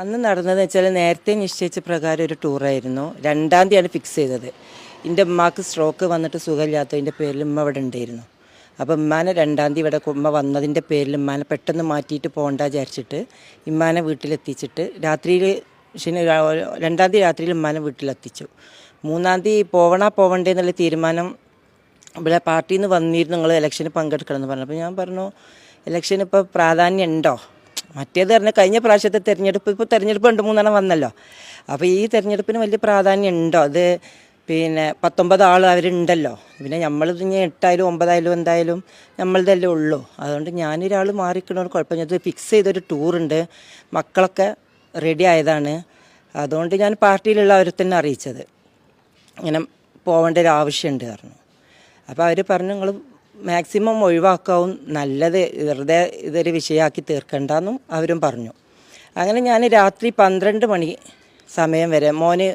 അന്ന് നടന്നതെന്ന് വെച്ചാൽ നേരത്തെ നിശ്ചയിച്ച പ്രകാരം ഒരു ടൂറായിരുന്നു രണ്ടാം തീയതിയാണ് ഫിക്സ് ചെയ്തത്. എന്റെ ഉമ്മാക്ക് സ്ട്രോക്ക് വന്നിട്ട് സുഖമില്ലാത്തതിന്റെ പേരിൽ ഉമ്മ ഇവിടെ ഉണ്ടായിരുന്നു. അപ്പോൾ ഉമ്മാനെ രണ്ടാം തീയതി ഇവിടെ ഉമ്മ വന്നതിന്റെ പേരിൽ ഉമ്മാനെ പെട്ടെന്ന് മാറ്റിയിട്ട് പോകണ്ട വിചാരിച്ചിട്ട് ഇമ്മാനെ വീട്ടിലെത്തിച്ചിട്ട് രാത്രിയിൽ ശനി രണ്ടാം തീയതി രാത്രിയിൽ ഉമ്മാനെ വീട്ടിലെത്തിച്ചു. മൂന്നാം തീയതി പോവണ പോവണ്ടേ എന്നുള്ള തീരുമാനം ഇവിടെ പാർട്ടിയിൽ നിന്ന് വന്നിരുന്നു നിങ്ങൾ ഇലക്ഷന് പങ്കെടുക്കണം എന്ന് പറഞ്ഞു അപ്പോൾ ഞാൻ പറഞ്ഞു ഇലക്ഷന് ഇപ്പോൾ പ്രാധാന്യം ഉണ്ടോ? മറ്റേത് പറഞ്ഞാൽ കഴിഞ്ഞ പ്രാവശ്യത്തെ തെരഞ്ഞെടുപ്പ് ഇപ്പോൾ തെരഞ്ഞെടുപ്പ് രണ്ട് മൂന്നെണ്ണം വന്നല്ലോ. അപ്പോൾ ഈ തെരഞ്ഞെടുപ്പിന് വലിയ പ്രാധാന്യം ഉണ്ടോ? അത് പിന്നെ പത്തൊമ്പത് ആൾ അവരുണ്ടല്ലോ. പിന്നെ നമ്മൾ ഇനി എട്ടായാലും ഒമ്പതായാലും എന്തായാലും നമ്മളതല്ലേ ഉള്ളൂ. അതുകൊണ്ട് ഞാനൊരാൾ മാറിക്കണോ കുഴപ്പമില്ല ഞാൻ ഫിക്സ് ചെയ്തൊരു ടൂറുണ്ട് മക്കളൊക്കെ റെഡി ആയതാണ്. അതുകൊണ്ട് ഞാൻ പാർട്ടിയിലുള്ള അവരെ തന്നെ അറിയിച്ചത്. ഇങ്ങനെ പോകേണ്ട ഒരു ആവശ്യമുണ്ട് പറഞ്ഞു. അപ്പോൾ അവർ പറഞ്ഞു നിങ്ങൾ മാക്സിമം ഒഴിവാക്കാവും നല്ലത് വെറുതെ ഇതൊരു വിഷയമാക്കി തീർക്കണ്ടെന്നും അവരും പറഞ്ഞു. അങ്ങനെ ഞാൻ രാത്രി പന്ത്രണ്ട് മണി സമയം വരെ മോന്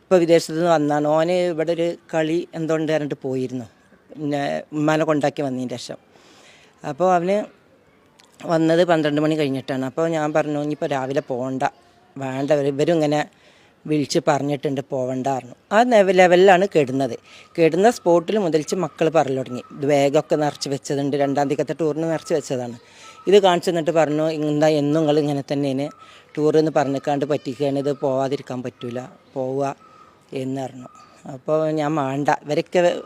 ഇപ്പോൾ വിദേശത്ത് നിന്ന് വന്നാണ്. ഓന് ഇവിടെ ഒരു കളി എന്തുകൊണ്ട് പറഞ്ഞിട്ട് പോയിരുന്നു. പിന്നെ ഉമ്മാനെ കൊണ്ടാക്കി വന്നതിന് ശേഷം. അപ്പോൾ അവന് വന്നത് പന്ത്രണ്ട് മണി കഴിഞ്ഞിട്ടാണ്. അപ്പോൾ ഞാൻ പറഞ്ഞു ഇനിയിപ്പോൾ രാവിലെ പോകണ്ട വേണ്ട ഇവരും ഇങ്ങനെ വിളിച്ച് പറഞ്ഞിട്ടുണ്ട് പോവണ്ട പറഞ്ഞു ആ ലെവ- ലെവലിലാണ് കെടുന്നത്. കെടുന്ന സ്പോട്ടിൽ മുതലിച്ച് മക്കൾ പറഞ്ഞു തുടങ്ങി. ബാഗൊക്കെ നിറച്ച് വെച്ചതുണ്ട്. രണ്ടാം തീയതിക്കത്തെ ടൂറിന് നിറച്ച് വെച്ചതാണ്. ഇത് കാണിച്ചു തന്നിട്ട് പറഞ്ഞു എന്താ എന്നും നിങ്ങൾ ഇങ്ങനെ തന്നെയാണ്? ടൂർ എന്ന് പറഞ്ഞിക്കാണ്ട് പറ്റിക്കുകയാണ്. ഇത് പോവാതിരിക്കാൻ പറ്റൂല. പോവുക എന്ന് പറഞ്ഞു. അപ്പോൾ ഞാൻ വേണ്ട ഇവരൊക്കെ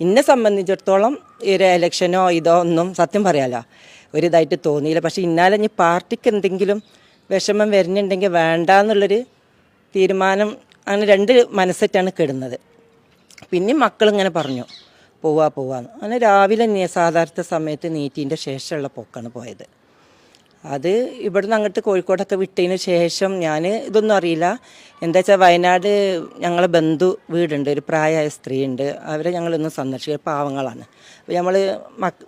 എന്നെ സംബന്ധിച്ചിടത്തോളം ഒരു ഇലക്ഷനോ ഇതോ ഒന്നും സത്യം പറയാലോ ഒരു ഇതായിട്ട് തോന്നിയില്ല. പക്ഷേ ഇന്നാലെ ഇനി പാർട്ടിക്ക് എന്തെങ്കിലും വിഷമം വരുന്നുണ്ടെങ്കിൽ വേണ്ട എന്നുള്ളൊരു തീരുമാനം അങ്ങനെ രണ്ട് മനസ്സെറ്റാണ് കിടുന്നത്. പിന്നെ മക്കളിങ്ങനെ പറഞ്ഞു പോവാ പോവാന്ന് അങ്ങനെ രാവിലെ സാധാരണ സമയത്ത് നീറ്റിന്റെ ശേഷമുള്ള പോക്കാണ് പോയത്. അത് ഇവിടുന്ന് അങ്ങോട്ട് കോഴിക്കോടൊക്കെ വിട്ടതിന് ശേഷം ഞാൻ ഇതൊന്നും അറിയില്ല. എന്താ വെച്ചാൽ വയനാട് ഞങ്ങളെ ബന്ധു വീടുണ്ട് ഒരു പ്രായമായ സ്ത്രീയുണ്ട്. അവരെ ഞങ്ങളൊന്ന് സന്ദർശിക്കുക പാവങ്ങളാണ്. അപ്പോൾ നമ്മൾ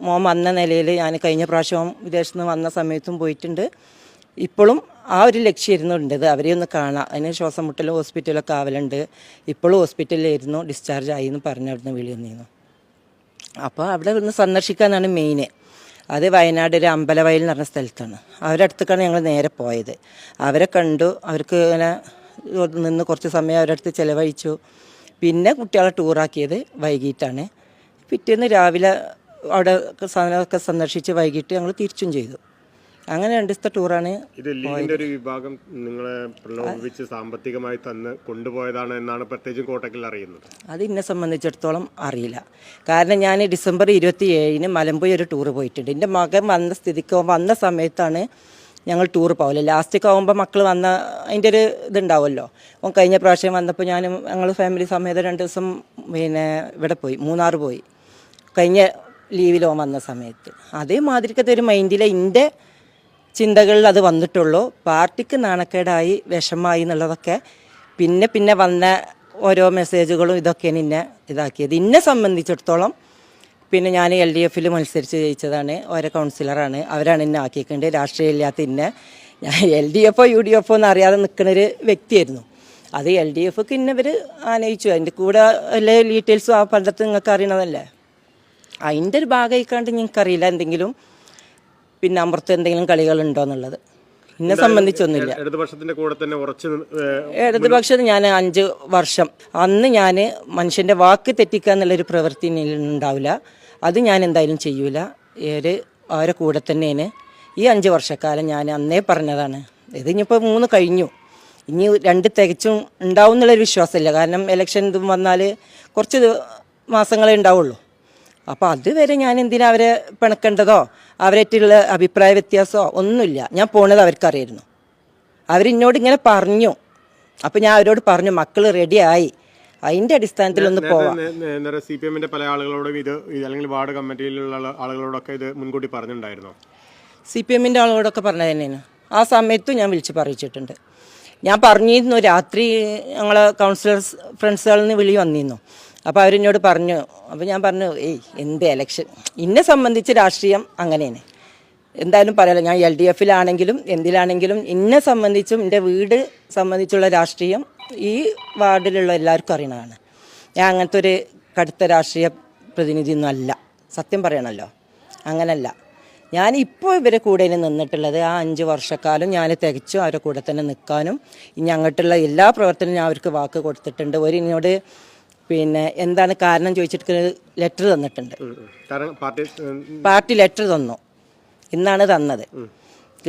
മോൻ വന്ന നിലയിൽ ഞാൻ കഴിഞ്ഞ പ്രാവശ്യം വിദേശത്ത് നിന്ന് വന്ന സമയത്തും പോയിട്ടുണ്ട്. ഇപ്പോഴും ആ ഒരു ലക്ഷ്യമായിരുന്നു ഉണ്ടത് അവരെ ഒന്ന് കാണാം. അതിന് ശ്വാസം മുട്ടലും ഹോസ്പിറ്റലൊക്കെ ആവലുണ്ട്. ഇപ്പോഴും ഹോസ്പിറ്റലിലായിരുന്നു. ഡിസ്ചാർജ് ആയി എന്ന് പറഞ്ഞ് അവിടുന്ന് വിളി വന്നിരുന്നു. അപ്പോൾ അവിടെ ഒന്ന് സന്ദർശിക്കാനാണ് മെയിന്. അത് വയനാട് ഒരു അമ്പലവയൽ എന്ന് പറഞ്ഞ സ്ഥലത്താണ്. അവരുടെ അടുത്തേക്കാണ് ഞങ്ങൾ നേരെ പോയത്. അവരെ കണ്ടു. അവർക്ക് ഇങ്ങനെ നിന്ന് കുറച്ച് സമയം അവരുടെ ചിലവഴിച്ചു. പിന്നെ കുട്ടികളെ ടൂറാക്കിയത് വൈകിട്ടാണ്. പിറ്റേന്ന് രാവിലെ അവിടെ സാധനമൊക്കെ സന്ദർശിച്ച് വൈകിട്ട് ഞങ്ങൾ തിരിച്ചും ചെയ്തു. അങ്ങനെ രണ്ട് ദിവസത്തെ ടൂറാണ് ഇത് ലീഗിന്റെ ഒരു വിഭാഗം നിങ്ങളെ പ്രലോഭിപ്പിച്ച് സാമ്പത്തികമായി തന്ന് കൊണ്ടുപോയതാണ് എന്നാണ് പ്രത്യേകിച്ചും കോട്ടക്കിൽ അറിയുന്നത്. അത് എന്നെ സംബന്ധിച്ചിടത്തോളം അറിയില്ല. കാരണം ഞാൻ ഡിസംബർ ഇരുപത്തി ഏഴിന് മലമ്പുഴ ഒരു ടൂർ പോയിട്ടുണ്ട്. എന്റെ മകൻ വന്ന സ്ഥിതിക്ക് വന്ന സമയത്താണ് ഞങ്ങൾ ടൂർ പോകൽ. ലാസ്റ്റൊക്കെ ആകുമ്പോൾ മക്കൾ വന്ന അതിന്റെ ഒരു ഇതുണ്ടാവുമല്ലോ അപ്പം കഴിഞ്ഞ പ്രാവശ്യം വന്നപ്പോൾ ഞാൻ ഞങ്ങൾ ഫാമിലി സമേതം രണ്ട് ദിവസം പിന്നെ ഇവിടെ പോയി മൂന്നാർ പോയി. കഴിഞ്ഞ ലീവിലോ വന്ന സമയത്ത്. അതേമാതിരിക്കത്തെ ഒരു മൈൻഡിലെ എന്റെ ചിന്തകളിൽ അത് വന്നിട്ടുള്ളൂ. പാർട്ടിക്ക് നാണക്കേടായി വിഷമായി എന്നുള്ളതൊക്കെ പിന്നെ പിന്നെ വന്ന ഓരോ മെസ്സേജുകളും ഇതൊക്കെയാണ് ഇന്നെ ഇതാക്കിയത്. എന്നെ സംബന്ധിച്ചിടത്തോളം പിന്നെ ഞാൻ എൽ ഡി എഫിൽ മത്സരിച്ച് ജയിച്ചതാണ്. ഓരോ കൗൺസിലറാണ് അവരാണ് എന്നെ ആക്കിയിട്ടുണ്ട് രാഷ്ട്രീയം ഇല്ലാത്ത ഇന്നെ. ഞാൻ എൽ ഡി എഫോ യു ഡി എഫോ എന്ന് അറിയാതെ നിൽക്കുന്നൊരു വ്യക്തിയായിരുന്നു. അത് എൽ ഡി എഫൊക്കെ ഇന്നവർ ആനയിച്ചു. അതിന്റെ കൂടെ എല്ലാ ഡീറ്റെയിൽസും ആ പണ്ടത്ത് നിങ്ങൾക്ക് അറിയണതല്ലേ അതിന്റെ ഒരു ഭാഗമായിക്കാണ്ട് നിങ്ങൾക്കറിയില്ല. എന്തെങ്കിലും പിന്നെ അമൃത്ത് എന്തെങ്കിലും കളികളുണ്ടോ എന്നുള്ളത്. എന്നെ സംബന്ധിച്ചൊന്നുമില്ല. ഇടതുപക്ഷത്തിന്റെ കൂടെ തന്നെ ഉറച്ചു ഇടതുപക്ഷത്ത് ഞാൻ അഞ്ച് വർഷം. അന്ന് ഞാൻ മനുഷ്യന്റെ വാക്ക് തെറ്റിക്കുക എന്നുള്ളൊരു പ്രവൃത്തി ഉണ്ടാവില്ല. അത് ഞാൻ എന്തായാലും ചെയ്യൂല. ഏര് അവരെ കൂടെ തന്നെയാണ്. ഈ അഞ്ച് വർഷക്കാലം ഞാൻ അന്നേ പറഞ്ഞതാണ്. ഇത് ഇനിയിപ്പോൾ മൂന്ന് കഴിഞ്ഞു. ഇനി രണ്ട് തികച്ചും ഉണ്ടാവും എന്നുള്ളൊരു വിശ്വാസമില്ല. കാരണം ഇലക്ഷൻ ഇതും വന്നാൽ കുറച്ച് മാസങ്ങളേ ഉണ്ടാവുള്ളൂ. അപ്പോൾ അതുവരെ ഞാൻ എന്തിനാ അവരെ പിണക്കേണ്ടതോ? അവരായിട്ടുള്ള അഭിപ്രായ വ്യത്യാസമോ ഒന്നുമില്ല. ഞാൻ പോണത് അവർക്കറിയായിരുന്നു. അവരിന്നോട് ഇങ്ങനെ പറഞ്ഞു. അപ്പോൾ ഞാൻ അവരോട് പറഞ്ഞു മക്കൾ റെഡിയായി. അതിന്റെ അടിസ്ഥാനത്തിൽ ഒന്ന് പോവാം. സി പി എമ്മിന്റെ പല ആളുകളോടും ഇത് അല്ലെങ്കിൽ വാർഡ് കമ്മിറ്റിയിലുള്ള ആളുകളോടൊക്കെ ഇത് മുൻകൂട്ടി പറഞ്ഞിട്ടുണ്ടായിരുന്നോ? സി പി എമ്മിന്റെ ആളുകളോടൊക്കെ പറഞ്ഞത് തന്നെയാണ്. ആ സമയത്തും ഞാൻ വിളിച്ച് പറയിച്ചിട്ടുണ്ട്. ഞാൻ പറഞ്ഞിരുന്നു രാത്രി ഞങ്ങളെ കൗൺസിലേഴ്സ് ഫ്രണ്ട്സുകളിൽ നിന്ന് വിളി വന്നിരുന്നു. അപ്പോൾ അവരെന്നോട് പറഞ്ഞു അപ്പോൾ ഞാൻ പറഞ്ഞു ഏയ് എന്ത് എലക്ഷൻ എന്നെ സംബന്ധിച്ച് രാഷ്ട്രീയം അങ്ങനെയാണ്. എന്തായാലും പറയാലോ ഞാൻ എൽ ഡി എഫിലാണെങ്കിലും എന്തിലാണെങ്കിലും എന്നെ സംബന്ധിച്ചും എന്റെ വീട് സംബന്ധിച്ചുള്ള രാഷ്ട്രീയം ഈ വാർഡിലുള്ള എല്ലാവർക്കും അറിയണതാണ്. ഞാൻ അങ്ങനത്തെ ഒരു കടുത്ത രാഷ്ട്രീയ പ്രതിനിധിയൊന്നും അല്ല സത്യം പറയണല്ലോ അങ്ങനല്ല. ഞാൻ ഇപ്പോൾ ഇവരെ കൂടെ നിന്നിട്ടുള്ളത് ആ അഞ്ച് വർഷക്കാലം ഞാൻ തികച്ചും അവരുടെ കൂടെ തന്നെ നിൽക്കാനും ഇനി അങ്ങോട്ടുള്ള എല്ലാ പ്രവർത്തനവും ഞാൻ അവർക്ക് വാക്ക് കൊടുത്തിട്ടുണ്ട്. ഒരു എന്നോട് പിന്നെ എന്താണ് കാരണം ചോദിച്ചിട്ട് ലെറ്റർ തന്നിട്ടുണ്ട്. പാർട്ടി ലെറ്റർ തന്നു. ഇന്നാണ് തന്നത്.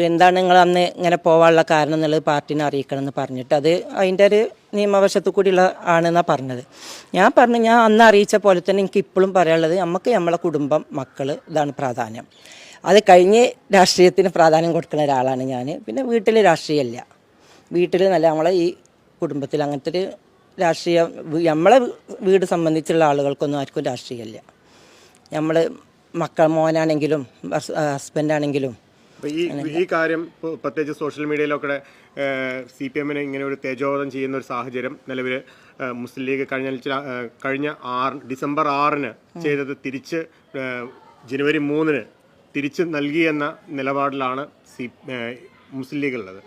എന്താണ് നിങ്ങൾ അന്ന് ഇങ്ങനെ പോവാനുള്ള കാരണം എന്നുള്ളത് പാർട്ടിനെ അറിയിക്കണം എന്ന് പറഞ്ഞിട്ട് അത് അതിന്റെ ഒരു നിയമവശത്തു കൂടിയുള്ള ആണെന്നാണ് പറഞ്ഞത്. ഞാൻ പറഞ്ഞു ഞാൻ അന്ന് അറിയിച്ച പോലെ തന്നെ എനിക്ക് ഇപ്പോഴും പറയാനുള്ളത് നമുക്ക് നമ്മളെ കുടുംബം മക്കൾ ഇതാണ് പ്രാധാന്യം. അത് കഴിഞ്ഞ് രാഷ്ട്രീയത്തിന് പ്രാധാന്യം കൊടുക്കുന്ന ഒരാളാണ് ഞാൻ. പിന്നെ വീട്ടിൽ രാഷ്ട്രീയമല്ല വീട്ടിൽ നല്ല നമ്മളെ ഈ കുടുംബത്തിൽ അങ്ങനത്തെ ഒരു രാഷ്ട്രീയ നമ്മളെ വീട് സംബന്ധിച്ചുള്ള ആളുകൾക്കൊന്നും ആർക്കും രാഷ്ട്രീയമല്ല നമ്മൾ മക്കൾ മോനാണെങ്കിലും ഹസ്- ഹസ്ബൻഡാണെങ്കിലും. ഈ കാര്യം പ്രത്യേകിച്ച് സോഷ്യൽ മീഡിയയിലൊക്കെ സി പി എമ്മിനെ ഇങ്ങനെ ഒരു തേജോവധം ചെയ്യുന്ന ഒരു സാഹചര്യം നിലവിൽ മുസ്ലിം ലീഗ് കഴിഞ്ഞ കഴിഞ്ഞ ആറ് ഡിസംബർ ആറിന് ചെയ്തത് തിരിച്ച് ജനുവരി മൂന്നിന് തിരിച്ച് നൽകി എന്ന നിലപാടിലാണ് സി മുസ്ലിം ലീഗ് ഉള്ളത്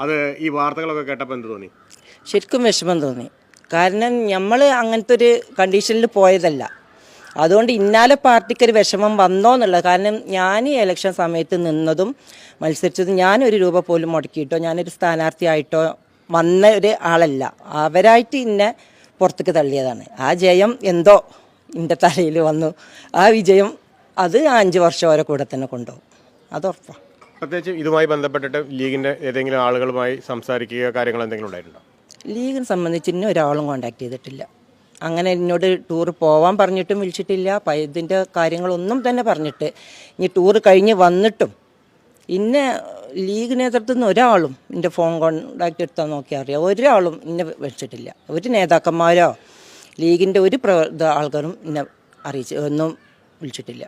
അത് ഈ വാർത്തകളൊക്കെ കേട്ടപ്പോൾ എന്ത് തോന്നി? ശരിക്കും വിഷമം തോന്നി. കാരണം നമ്മൾ അങ്ങനത്തെ ഒരു കണ്ടീഷനിൽ പോയതല്ല. അതുകൊണ്ട് ഇന്നാലെ പാർട്ടിക്ക് ഒരു വിഷമം വന്നോ എന്നുള്ളത് കാരണം ഞാൻ ഈ ഇലക്ഷൻ സമയത്ത് നിന്നതും മത്സരിച്ചതും ഞാനൊരു രൂപ പോലും മുടക്കിയിട്ടോ ഞാനൊരു സ്ഥാനാർത്ഥിയായിട്ടോ വന്ന ഒരു ആളല്ല. അവരായിട്ട് ഇന്നെ പുറത്തേക്ക് തള്ളിയതാണ്. ആ ജയം എന്തോ എന്റെ തലയിൽ വന്നു. ആ വിജയം അത് അഞ്ച് വർഷം അവരെ കൂടെ തന്നെ കൊണ്ടുപോകും. അത് ഉറപ്പാണ് പ്രത്യേകിച്ച് ഇതുമായി ബന്ധപ്പെട്ടിട്ട് ലീഗിന്റെ ഏതെങ്കിലും ആളുകളുമായി സംസാരിക്കുക കാര്യങ്ങൾ എന്തെങ്കിലും ഉണ്ടായിട്ടുണ്ടോ? ലീഗിനെ സംബന്ധിച്ച് ഇന്നെ ഒരാളും കോണ്ടാക്ട് ചെയ്തിട്ടില്ല. അങ്ങനെ എന്നോട് ടൂർ പോവാൻ പറഞ്ഞിട്ടും വിളിച്ചിട്ടില്ല. ഇതിന്റെ കാര്യങ്ങളൊന്നും തന്നെ പറഞ്ഞിട്ട് ഇനി ടൂർ കഴിഞ്ഞ് വന്നിട്ടും ഇന്നെ ലീഗ് നേതൃത്വത്തിൽ നിന്ന് ഒരാളും എന്റെ ഫോൺ കോണ്ടാക്ട് എടുത്താൽ നോക്കിയാൽ അറിയാം. ഒരാളും ഇന്നെ വിളിച്ചിട്ടില്ല. ഒരു നേതാക്കന്മാരോ ലീഗിന്റെ ഒരു പ്ര ആൾക്കാരും എന്നെ അറിയിച്ച് ഒന്നും വിളിച്ചിട്ടില്ല.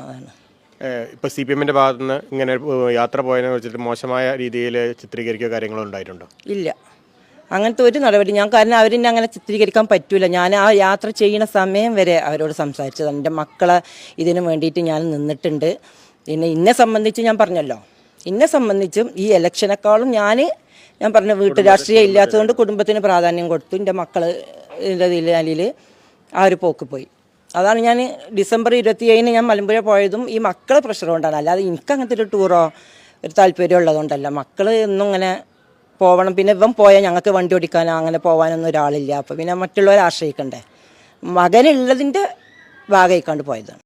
അതാണ്. ഇപ്പോൾ ഇപ്പൊ സി പി എമ്മിന്റെ ഭാഗത്തുനിന്ന് ഇങ്ങനെ യാത്ര പോയതിനെ വെച്ചിട്ട് മോശമായ രീതിയിൽ ചിത്രീകരിക്കുക കാര്യങ്ങളോ ഉണ്ടായിട്ടുണ്ടോ? ഇല്ല. അങ്ങനത്തെ ഒരു നടപടി. ഞാൻ കാരണം അവരെന്നെ അങ്ങനെ ചിത്രീകരിക്കാൻ പറ്റൂല. ഞാൻ ആ യാത്ര ചെയ്യുന്ന സമയം വരെ അവരോട് സംസാരിച്ചത് എന്റെ മക്കളെ ഇതിനു വേണ്ടിയിട്ട് ഞാൻ നിന്നിട്ടുണ്ട്. പിന്നെ ഇന്നെ സംബന്ധിച്ച് ഞാൻ പറഞ്ഞല്ലോ. ഇന്നെ സംബന്ധിച്ചും ഈ ഇലക്ഷനേക്കാളും ഞാൻ ഞാൻ പറഞ്ഞു വീട്ടു രാഷ്ട്രീയം ഇല്ലാത്തതുകൊണ്ട് കുടുംബത്തിന് പ്രാധാന്യം കൊടുത്തു. എന്റെ മക്കൾ ഇതിൽ ആ ഒരു പോക്ക് പോയി. അതാണ് ഞാൻ ഡിസംബർ ഇരുപത്തി ഏഴിന് ഞാൻ മലമ്പുഴ പോയതും ഈ മക്കളെ പ്രഷർ കൊണ്ടാണ്. അല്ലാതെ എനിക്ക് അങ്ങനത്തെ ഒരു ടൂറോ ഒരു താല്പര്യം ഉള്ളതുകൊണ്ടല്ല. മക്കൾ എന്നും ഇങ്ങനെ പോവണം. പിന്നെ ഇവൻ പോയാൽ ഞങ്ങൾക്ക് വണ്ടി ഓടിക്കാൻ അങ്ങനെ പോകാനൊന്നും ഒരാളില്ല. അപ്പോൾ പിന്നെ മറ്റുള്ളവരെ ആശ്രയിക്കണ്ടേ? മകനുള്ളതിന്റെ ഭാഗമായിക്കാണ്ട് പോയതാണ്.